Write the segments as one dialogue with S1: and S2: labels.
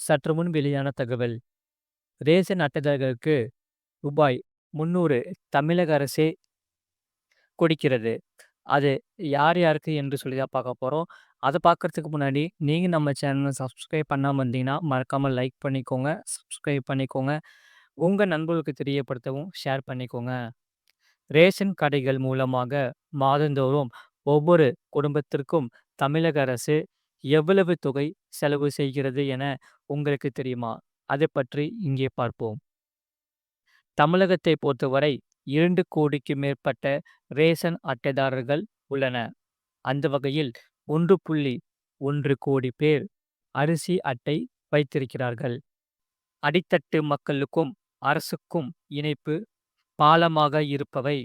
S1: சற்று முன் வெளியான தகவல். ரேஷன் அட்டைதாரர்களுக்கு ரூபாய் முன்னூறு தமிழக அரசே கொடுக்கிறது. அது யார் யாருக்கு என்று சொல்லி தான் பார்க்க போகிறோம் அதை பார்க்கறதுக்கு முன்னாடி நீங்கள் நம்ம சேனலை சப்ஸ்கிரைப் பண்ணாமல் இருந்தீங்கன்னா மறக்காமல் லைக் பண்ணிக்கோங்க சப்ஸ்கிரைப் பண்ணிக்கோங்க. உங்கள் நண்பர்களுக்கு தெரியப்படுத்தவும் ஷேர் பண்ணிக்கோங்க. ரேஷன் கடைகள் மூலமாக மாதந்தோறும் ஒவ்வொரு குடும்பத்திற்கும் தமிழக அரசு எவ்வளவு தொகை செலவு செய்கிறது என உங்களுக்கு தெரியுமா? அதை பற்றி இங்கே பார்ப்போம். தமிழகத்தை பொறுத்தவரை இரண்டு கோடிக்கு மேற்பட்ட ரேஷன் அட்டைதாரர்கள் உள்ளன. அந்த வகையில் ஒன்று புள்ளி ஒன்று கோடி பேர் அரிசி அட்டை வைத்திருக்கிறார்கள். அடித்தட்டு மக்களுக்கும் அரசுக்கும் இணைப்பு பாலமாக இருப்பவை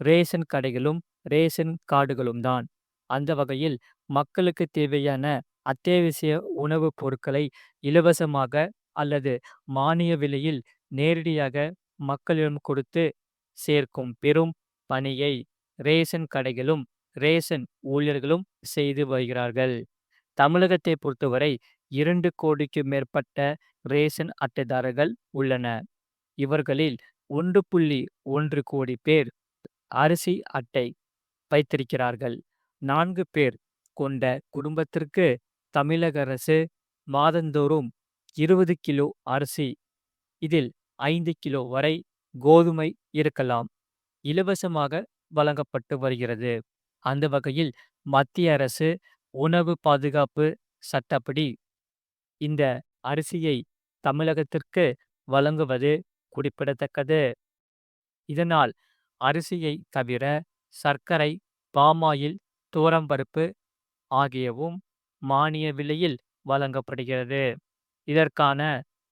S1: ரேஷன் கடைகளும் ரேஷன் கார்டுகளும் தான் அந்த வகையில் மக்களுக்கு தேவையான அத்தியாவசிய உணவுப் பொருட்களை இலவசமாக அல்லது மானிய விலையில் நேரடியாக மக்களிடம் கொடுத்து சேர்க்கும் பெரும் பணியை ரேஷன் கடைகளும் ரேஷன் ஊழியர்களும் செய்து வருகிறார்கள். தமிழகத்தை பொறுத்தவரை இரண்டு கோடிக்கு மேற்பட்ட ரேஷன் அட்டைதாரர்கள் உள்ளன. இவர்களில் ஒன்று புள்ளி ஒன்று கோடி பேர் அரிசி அட்டை வைத்திருக்கிறார்கள். நான்கு பேர் கொண்ட குடும்பத்திற்கு தமிழக அரசு மாதந்தோறும் இருபது கிலோ அரிசி இதில் ஐந்து கிலோ வரை கோதுமை இருக்கலாம். இலவசமாக வழங்கப்பட்டு வருகிறது. அந்த வகையில் மத்திய அரசு உணவு பாதுகாப்பு சட்டப்படி இந்த அரிசியை தமிழகத்திற்கு வழங்குவது குறிப்பிடத்தக்கது. இதனால் அரிசியை தவிர சர்க்கரை பாமாயில் துவரம்பருப்பு ஆகியவும் மானிய விலையில் வழங்கப்படுகிறது. இதற்கான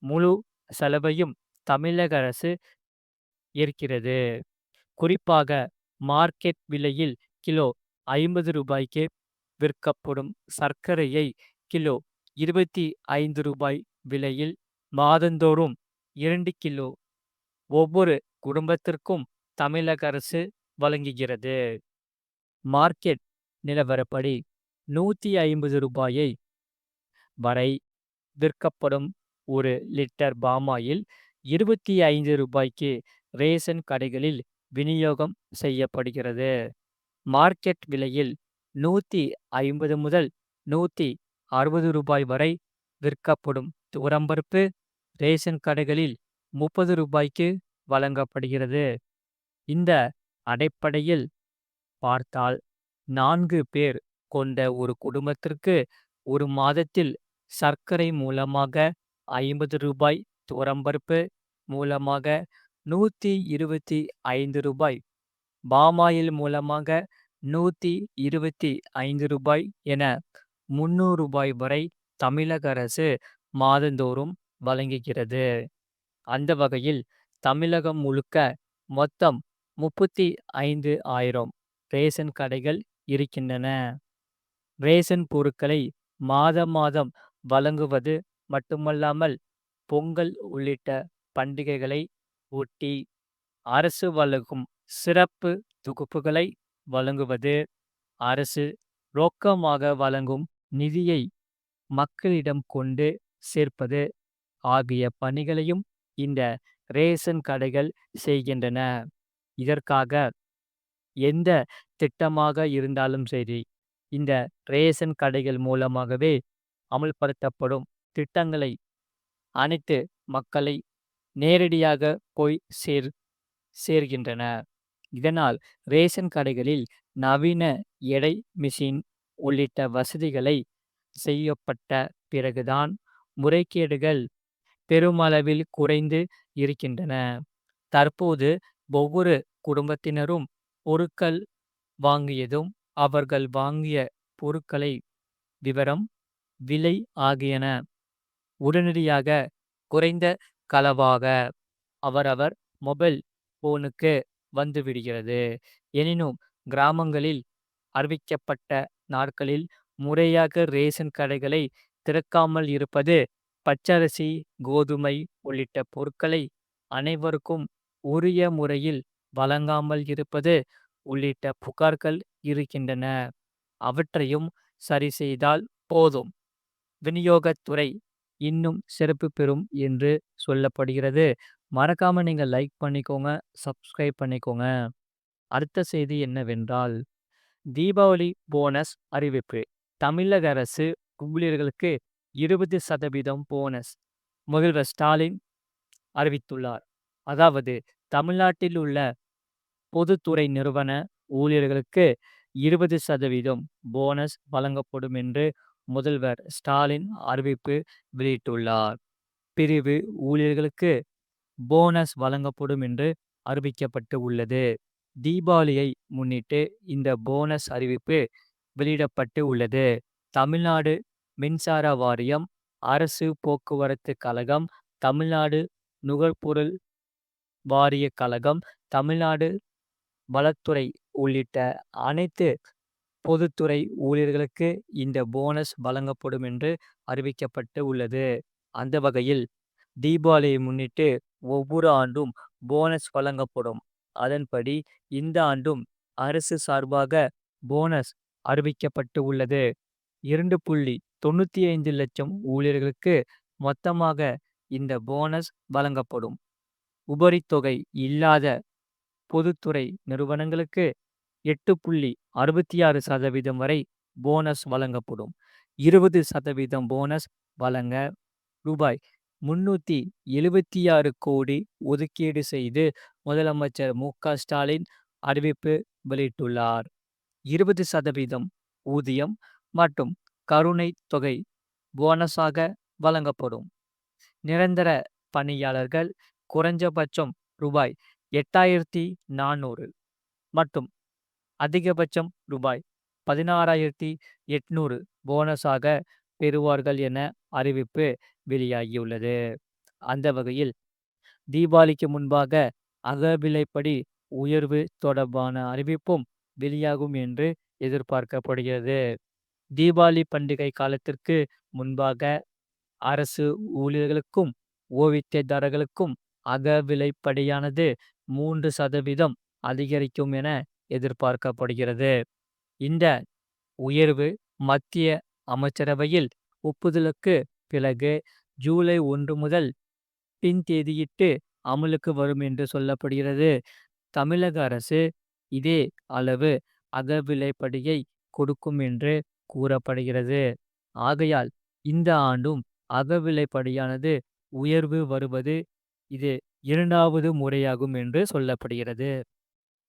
S1: முழு செலவையும் தமிழக அரசு ஏற்கிறது. குறிப்பாக மார்க்கெட் விலையில் கிலோ ஐம்பது ரூபாய்க்கு விற்கப்படும் சர்க்கரையை கிலோ இருபத்தி ஐந்து ரூபாய் விலையில் மாதந்தோறும் இரண்டு கிலோ ஒவ்வொரு குடும்பத்திற்கும் தமிழக அரசு வழங்குகிறது. மார்க்கெட் நிலவரப்படி நூற்றி ஐம்பது ரூபாயை வரை விற்கப்படும் ஒரு லிட்டர் பாமாயில் இருபத்தி ஐந்து ரூபாய்க்கு ரேஷன் கடைகளில் விநியோகம் செய்யப்படுகிறது. மார்க்கெட் விலையில் நூற்றி ஐம்பது முதல் நூற்றி அறுபது ரூபாய் வரை விற்கப்படும் துவரம்பருப்பு ரேஷன் கடைகளில் முப்பது ரூபாய்க்கு வழங்கப்படுகிறது. இந்த அடிப்படையில் பார்த்தால் நான்கு பேர் கொண்ட ஒரு குடும்பத்திற்கு ஒரு மாதத்தில் சர்க்கரை மூலமாக ஐம்பது ரூபாய் துவரம்பருப்பு மூலமாக நூற்றி இருபத்தி ஐந்து ரூபாய் பாமாயில் மூலமாக நூற்றி இருபத்தி ஐந்து ரூபாய் என முந்நூறு ரூபாய் வரை தமிழக அரசு மாதந்தோறும் வழங்குகிறது. அந்த வகையில் தமிழகம் முழுக்க மொத்தம் முப்பத்தி ஐந்து ஆயிரம் ரேஷன் கடைகள் இருக்கின்றன. ரேஷன் பொருட்களை மாத மாதம் வழங்குவது மட்டுமல்லாமல் பொங்கல் உள்ளிட்ட பண்டிகைகளை ஒட்டி அரசு வழங்கும் சிறப்பு தொகுப்புகளை வழங்குவது அரசு ரொக்கமாக வழங்கும் நிதியை மக்களிடம் கொண்டு சேர்ப்பது ஆகிய பணிகளையும் இந்த ரேஷன் கடைகள் செய்கின்றன. இதற்காக எந்த திட்டமாக இருந்தாலும் சரி இந்த ரேஷன் கடைகள் மூலமாகவே அமல்படுத்தப்படும் திட்டங்களை அனைத்து மக்களை நேரடியாக போய் சேர் சேர்கின்றன இதனால் ரேஷன் கடைகளில் நவீன எடை மிஷின் உள்ளிட்ட வசதிகளை செய்யப்பட்ட பிறகுதான் முறைகேடுகள் பெருமளவில் குறைந்து இருக்கின்றன. தற்போது ஒவ்வொரு குடும்பத்தினரும் பொருட்கள் வாங்கியதும் அவர்கள் வாங்கிய பொருட்களை விவரம் விலை ஆகியன உடனடியாக குறைந்த களவாக அவரவர் மொபைல் போனுக்கு வந்துவிடுகிறது எனினும் கிராமங்களில் அறிவிக்கப்பட்ட நாட்களில் முறையாக ரேஷன் கடைகளை திறக்காமல் இருப்பது பச்சரிசி கோதுமை உள்ளிட்ட பொருட்களை அனைவருக்கும் உரிய முறையில் வழங்காமல் இருப்பது உள்ளிட்ட புகார்கள் இருக்கின்றன அவற்றையும் சரி செய்தால் போதும் விநியோகத்துறை இன்னும் சிறப்பு பெறும் என்று சொல்லப்படுகிறது. மறக்காம நீங்க லைக் பண்ணிக்கோங்க, சப்ஸ்கிரைப் பண்ணிக்கோங்க. அடுத்த செய்தி என்னவென்றால், தீபாவளி போனஸ் அறிவிப்பு. தமிழக அரசு ஊழியர்களுக்கு 20% போனஸ் முதல்வர் ஸ்டாலின் அறிவித்துள்ளார். அதாவது தமிழ்நாட்டில் உள்ள பொதுத்துறை நிறுவன ஊழியர்களுக்கு 20% போனஸ் வழங்கப்படும் என்று முதல்வர் ஸ்டாலின் அறிவிப்பு வெளியிட்டுள்ளார். பிரிவு ஊழியர்களுக்கு போனஸ் வழங்கப்படும் என்று அறிவிக்கப்பட்டு உள்ளது. தீபாவளியை முன்னிட்டு இந்த போனஸ் அறிவிப்பு வெளியிடப்பட்டு உள்ளது. தமிழ்நாடு மின்சார வாரியம், அரசு போக்குவரத்து கழகம், தமிழ்நாடு நுகர்பொருள் வாரிய கழகம், தமிழ்நாடு வளத்துறை உள்ளிட்ட அனைத்து பொதுத்துறை ஊழியர்களுக்கு இந்த போனஸ் வழங்கப்படும் என்று அறிவிக்கப்பட்டு உள்ளது. அந்த வகையில் தீபாவளியை முன்னிட்டு ஒவ்வொரு ஆண்டும் போனஸ் வழங்கப்படும். அதன்படி இந்த ஆண்டும் அரசு சார்பாக போனஸ் அறிவிக்கப்பட்டு உள்ளது. இரண்டு புள்ளி தொண்ணூத்தி ஐந்து லட்சம் ஊழியர்களுக்கு மொத்தமாக இந்த போனஸ் வழங்கப்படும். உபரித்தொகை இல்லாத பொதுத்துறை நிறுவனங்களுக்கு எட்டு புள்ளி அறுபத்தி ஆறு சதவீதம் வரை போனஸ் வழங்கப்படும். இருபது சதவீதம் போனஸ் வழங்க ரூபாய். கோடி ஒதுக்கீடு செய்து முதலமைச்சர் மு. க. ஸ்டாலின் அறிவிப்பு வெளியிட்டுள்ளார். இருபது சதவீதம் ஊதியம் மற்றும் கருணை தொகை போனஸாக வழங்கப்படும். நிரந்தர பணியாளர்கள் குறைஞ்சபட்சம் ரூபாய். எட்டாயிரத்தி நானூறு மற்றும் அதிகபட்சம் ரூபாய். பதினாறாயிரத்தி எட்நூறு போனஸாக பெறுவார்கள் என அறிவிப்பு வெளியாகியுள்ளது. அந்த வகையில் தீபாவளிக்கு முன்பாக அகவிலைப்படி உயர்வு தொடர்பான அறிவிப்பும் வெளியாகும் என்று எதிர்பார்க்கப்படுகிறது. தீபாவளி பண்டிகை காலத்திற்கு முன்பாக அரசு ஊழியர்களுக்கும், ஓய்வூதியதாரர்களுக்கும் அகவிலைப்படியானது மூன்று சதவீதம் அதிகரிக்கும் என எதிர்பார்க்கப்படுகிறது. இந்த உயர்வு மத்திய அமைச்சரவையில் ஒப்புதலுக்கு பிறகு ஜூலை ஒன்று முதல் பின் தேதியிட்டு அமலுக்கு வரும் என்று சொல்லப்படுகிறது. தமிழக அரசு இதே அளவு அகவிலைப்படியை கொடுக்கும் என்று கூறப்படுகிறது. ஆகையால் இந்த ஆண்டும் அகவிலைப்படியானது உயர்வு வருவது இது இரண்டாவது முறையாகும் என்று சொல்லப்படுகிறது.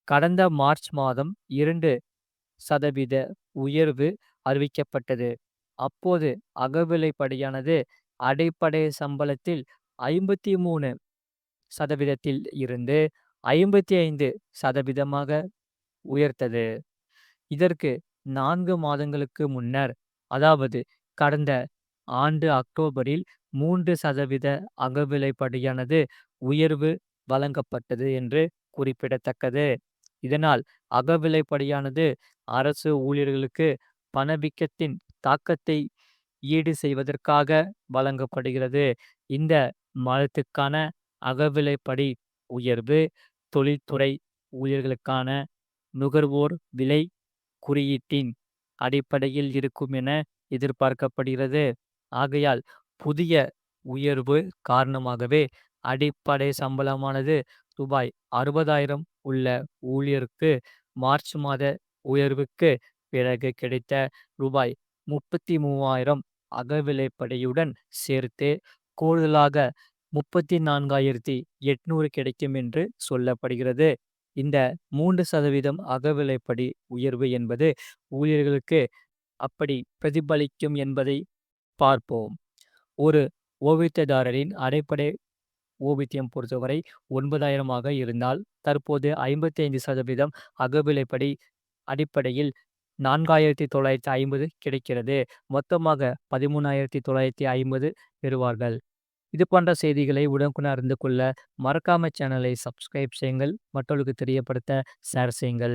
S1: கடந்த மார்ச் மாதம் இரண்டு சதவீத உயர்வு அறிவிக்கப்பட்டது. அப்போது அகவிலைப்படியானது அடிப்படை சம்பளத்தில் ஐம்பத்தி மூணு சதவீதத்தில் இருந்து ஐம்பத்தி ஐந்து சதவீதமாக உயர்த்தது. இதற்கு நான்கு மாதங்களுக்கு முன்னர் அதாவது கடந்த ஆண்டு அக்டோபரில் மூன்று சதவீத அகவிலைப்படியானது உயர்வு வழங்கப்பட்டது என்று குறிப்பிடத்தக்கது. இதனால் அகவிலைப்படியானது அரசு ஊழியர்களுக்கு பணவீக்கத்தின் தாக்கத்தை ஈடு செய்வதற்காக வழங்கப்படுகிறது. இந்த மாதத்துக்கான அகவிலைப்படி உயர்வு தொழில்துறை ஊழியர்களுக்கான நுகர்வோர் விலை குறியீட்டின் அடிப்படையில் இருக்கும் என எதிர்பார்க்கப்படுகிறது. ஆகையால் புதிய உயர்வு காரணமாகவே அடிப்படை சம்பளமானது ரூபாய். உள்ள ஊழியருக்கு மார்ச் மாத உயர்வுக்கு பிறகு கிடைத்த ரூபாய். அகவிலைப்படியுடன் சேர்த்து கூடுதலாக கிடைக்கும் என்று சொல்லப்படுகிறது. இந்த மூன்று சதவீதம் அகவிலைப்படி உயர்வு என்பது ஊழியர்களுக்கு அப்படி பிரதிபலிக்கும் என்பதை பார்ப்போம். ஒரு ஓய்வூதியதாரரின் அடிப்படை ஓபித்தியம் பொறுத்தவரை ஒன்பதாயிரமாக இருந்தால் தற்போது ஐம்பத்தி ஐந்து சதவீதம் அகவிலைப்படி அடிப்படையில் நான்காயிரத்தி தொள்ளாயிரத்தி ஐம்பது கிடைக்கிறது. மொத்தமாக பதிமூணாயிரத்தி தொள்ளாயிரத்தி ஐம்பது பெறுவார்கள். இது போன்ற செய்திகளை உடனுக்குடன் அறிந்து கொள்ள மறக்காம சேனலை சப்ஸ்கிரைப் செய்யுங்கள். மற்றவர்களுக்கு தெரியப்படுத்த ஷேர் செய்யுங்கள்.